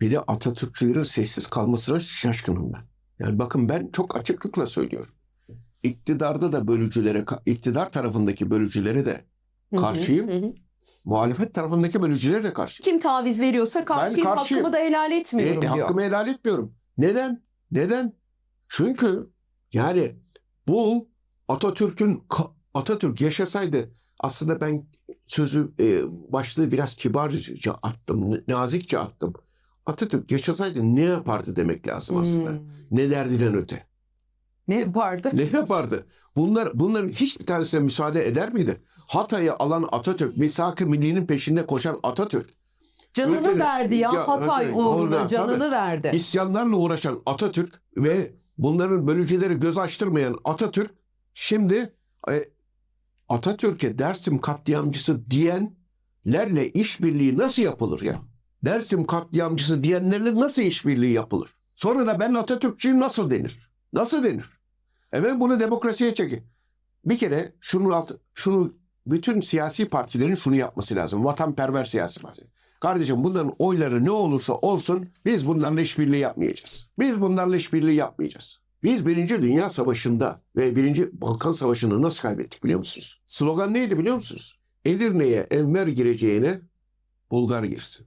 Bir de Atatürkçülerin sessiz kalmasına şaşkınım ben. Yani bakın ben çok açıklıkla söylüyorum. İktidarda da bölücülere, iktidar tarafındaki bölücülere de hı, Karşıyım. hı hı. muhalefet tarafındaki bölücülere de karşıyım. Kim taviz veriyorsa karşıyım, karşıyım. hakkımı da helal E, etmiyorum diyor. hakkımı helal etmiyorum. Neden? Neden? Çünkü yani bu Atatürk'ün Atatürk yaşasaydı aslında ben sözü e, başlığı biraz kibarca attım, nazikçe attım. Atatürk yaşasaydı ne yapardı demek lazım aslında. Hmm. Ne derdinden öte. Ne yapardı? Ne yapardı? Bunlar bunların hiçbir tanesine müsaade eder miydi? Hatay'ı alan Atatürk, misak-ı millinin peşinde koşan Atatürk, Canını Ülkenin- verdi ya Ya, Hatay uğruna canını tabii. verdi. isyanlarla uğraşan Atatürk ve bunların bölücüleri göz açtırmayan Atatürk şimdi e, Atatürk'e Dersim katliamcısı diyenlerle işbirliği nasıl yapılır ya? Dersim katliamcısı diyenlerle nasıl işbirliği yapılır? Sonra da ben Atatürkçüyüm nasıl denir? Nasıl denir? Evet bunu demokrasiye çekin. Bir kere şunu alt, şunu bütün siyasi partilerin şunu yapması lazım. Vatanperver siyasi parti. Kardeşim bunların oyları ne olursa olsun biz bunlarla işbirliği yapmayacağız. Biz bunlarla işbirliği yapmayacağız. Biz Birinci Dünya Savaşı'nda ve Birinci Balkan Savaşı'nı nasıl kaybettik biliyor musunuz? Slogan neydi biliyor musunuz? Edirne'ye Enver gireceğine Bulgar girsin.